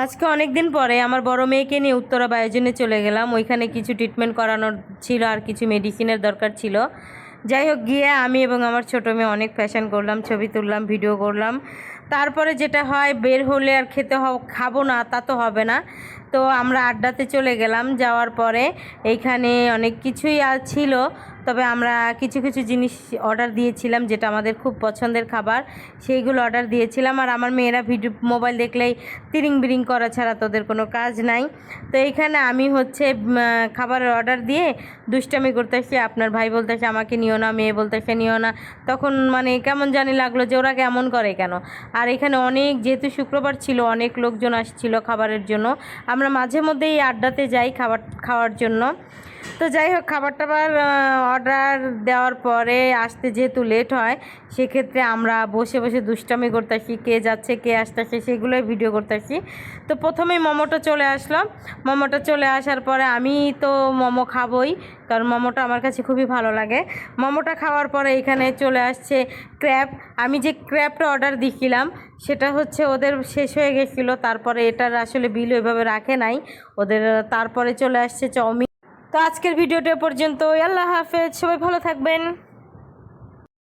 আজকে অনেক দিন পরে আমার বড় মেয়েকে নিয়ে উত্তরা বায়োজনে চলে গেলাম। ওইখানে কিছু ট্রিটমেন্ট করানোর ছিল আর কিছু মেডিসিনের দরকার ছিল। যাই হোক, গিয়ে আমি এবং আমার ছোটো মেয়ে অনেক ফ্যাশন করলাম, ছবি তুললাম ভিডিও করলাম। তারপরে যেটা হয়, বের হলে আর খেতে হ- খাব না, তা তো হবে না। তো আমরা আড্ডাতে চলে গেলাম। যাওয়ার পরে এইখানে অনেক কিছুই আর ছিল। তবে আমরা কিছু কিছু জিনিস অর্ডার দিয়েছিলাম যেটা আমাদের খুব পছন্দের খাবার, সেইগুলো অর্ডার দিয়েছিলাম। আর আমার মেয়েরা ভিডিও মোবাইল দেখলেই তিরিং বিরিং করা ছাড়া তোদের কোনো কাজ নাই। তো এইখানে আমি হচ্ছে খাবারের অর্ডার দিয়ে দুষ্টামি করতেছি, আপনার ভাই বলতেছে আমাকে নিও না, মেয়ে বলতেছে নিও না। তখন মানে কেমন জানি লাগল যে ওরা কেমন করে কেন। আর এখানে অনেক, যেহেতু শুক্রবার ছিল, অনেক লোকজন আসছিল খাবারের জন্য। আমরা মাঝে মধ্যেই আড্ডাতে যাই খাবার, খাওয়ার জন্য। তো যাই হোক খাবার টাবার অর্ডার দেওয়ার পরে আসতে যেহেতু লেট হয়, সেক্ষেত্রে আমরা বসে বসে দুষ্টামি করতেছি, কে যাচ্ছে, কে আসতেছে, সেগুলোই ভিডিও করতেছি। তো প্রথমেই মোমোটা চলে আসলো মোমোটা চলে আসার পরে আমি তো মোমো খাবই, কারণ মোমোটা আমার কাছে খুবই ভালো লাগে। মোমোটা খাওয়ার পরে এখানে চলে আসছে ক্র্যাব আমি যে ক্র্যাবটা অর্ডার দিয়েছিলাম সেটা হচ্ছে ওদের শেষ হয়ে গেছিল, তারপরে এটার আসলে বিল ওইভাবে রাখে নাই। ওদের, তারপরে চলে আসছে চাউমিন। তো আজকের ভিডিওটা পর্যন্ত আল্লাহ হাফেজ সবাই ভালো থাকবেন।